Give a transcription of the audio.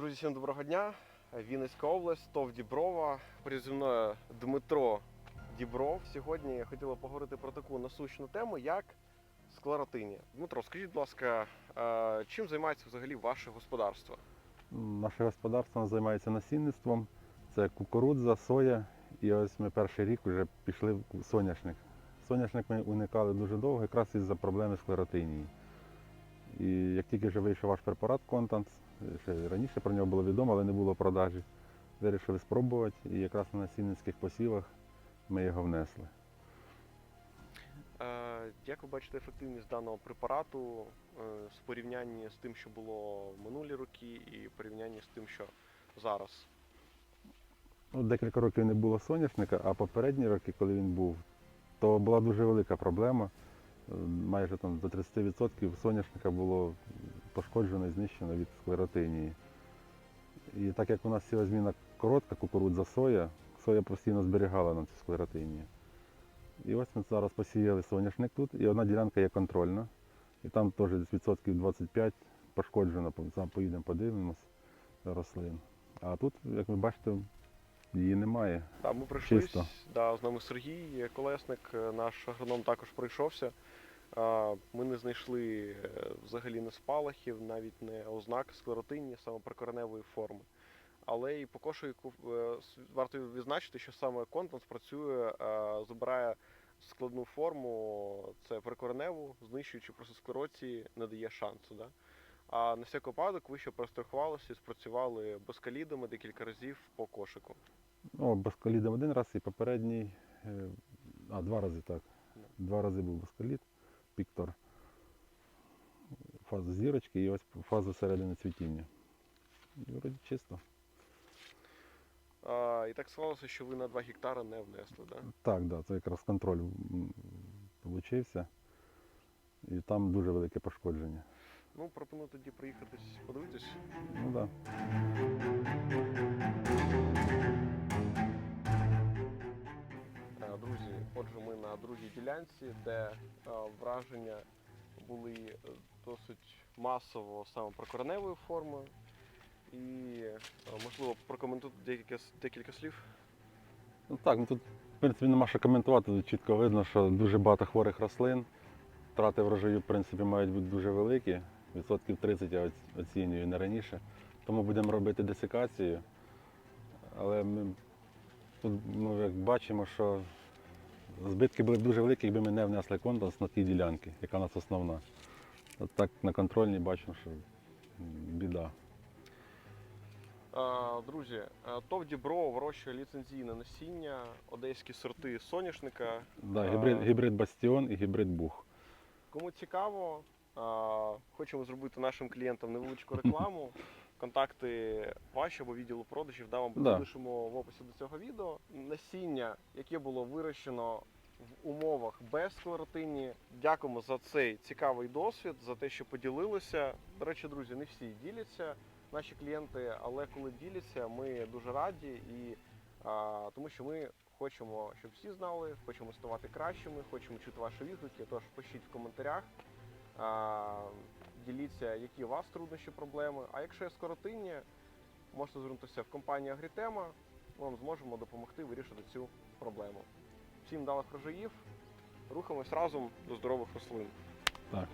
Друзі, всім доброго дня. Вінницька область, ТОВ Діброва. Мною Дмитро Дібров. Сьогодні хотіли поговорити про таку насущну тему, як склеротинія. Дмитро, скажіть, будь ласка, е, чим займається взагалі ваше господарство? Наше господарство займається насінництвом. Це кукурудза, соя. І ось ми перший рік вже пішли в соняшник. Соняшник ми уникали дуже довго, якраз із-за проблеми склеротинії. І як тільки вже вийшов ваш препарат Контанс, ще раніше про нього було відомо, але не було продажі. Вирішили спробувати і якраз на насінницьких посівах ми його внесли. Е, Як ви бачите ефективність даного препарату е, в порівнянні з тим, що було в минулі роки, і в порівнянні з тим, що зараз? Ну, декілька років не було соняшника, а попередні роки, коли він був, то була дуже велика проблема. Майже там до 30% соняшника було пошкоджено і знищено від склеротинії. І так як у нас сівозміна коротка, кукурудза соя, соя постійно зберігала нам цю склеротинію. І ось ми зараз посіяли соняшник тут, і одна ділянка є контрольна. І там теж відсотків 25 пошкоджено, поїдемо подивимось рослин. А тут, як ви бачите, її немає. Так, ми прийшли. Да, з нами Сергій Колесник, е, наш агроном також прийшовся. Ми не знайшли е, взагалі не спалахів, навіть не ознак склеротинні, саме прикореневої форми. Але і по кошику е, варто відзначити, що саме контент працює, забирає складну форму, це прикореневу, знищуючи просто склероції, не дає шансу. Да? А на всяк випадок ви ще прострахувалися і спрацювали безкалідами декілька разів по кошику. Ну, баскалідом один раз і попередній, е, а два рази так. Два рази був баскалід, піктор. Фазу зірочки і ось фазу середини цвітіння. І вроді чисто. А, і так склалося, що ви на 2 гектари не внесли, да? Так, да, це якраз контроль м, получився. І там дуже велике пошкодження. Ну, пропоную тоді приїхатись подивитись. Ну так. Е, Друзі, отже, ми на другій ділянці, де е, враження були е, досить масово саме прокореневої форми. І, можливо, прокоментуйте декілька, декілька слів. Ну так, ну тут в принципі нема що коментувати. Тут чітко видно, що дуже багато хворих рослин. Втрати врожаю, в принципі, мають бути дуже великі. Відсотків 30 я оцінюю не раніше. Тому будемо робити десикацію. Але ми тут ну, як бачимо, що збитки були б дуже великі, якби ми не внесли контанс на ті ділянки, яка у нас основна. От так на контрольній бачимо, що біда. Друзі, ТОВ Дібро вирощує ліцензійне насіння, одеські сорти соняшника. Да, гібрид, гібрид Бастіон і гібрид Бух. Кому цікаво, хочемо зробити нашим клієнтам невеличку рекламу. Контакти ваші або відділу продажів да, ми Да. залишимо в описі до цього відео. Насіння, яке було вирощено в умовах без склеротині. Дякуємо за цей цікавий досвід, за те, що поділилися. До речі, друзі, не всі діляться, наші клієнти, але коли діляться, ми дуже раді і а, тому що ми хочемо, щоб всі знали, хочемо ставати кращими, хочемо чути ваші відгуки. Тож пишіть в коментарях, діліться, які у вас труднощі, проблеми. А якщо є скоротинні, можете звернутися в компанію Агрітема. Ми вам зможемо допомогти вирішити цю проблему. Всім вдалих рожаїв, рухаємось разом до здорових рослин. Так.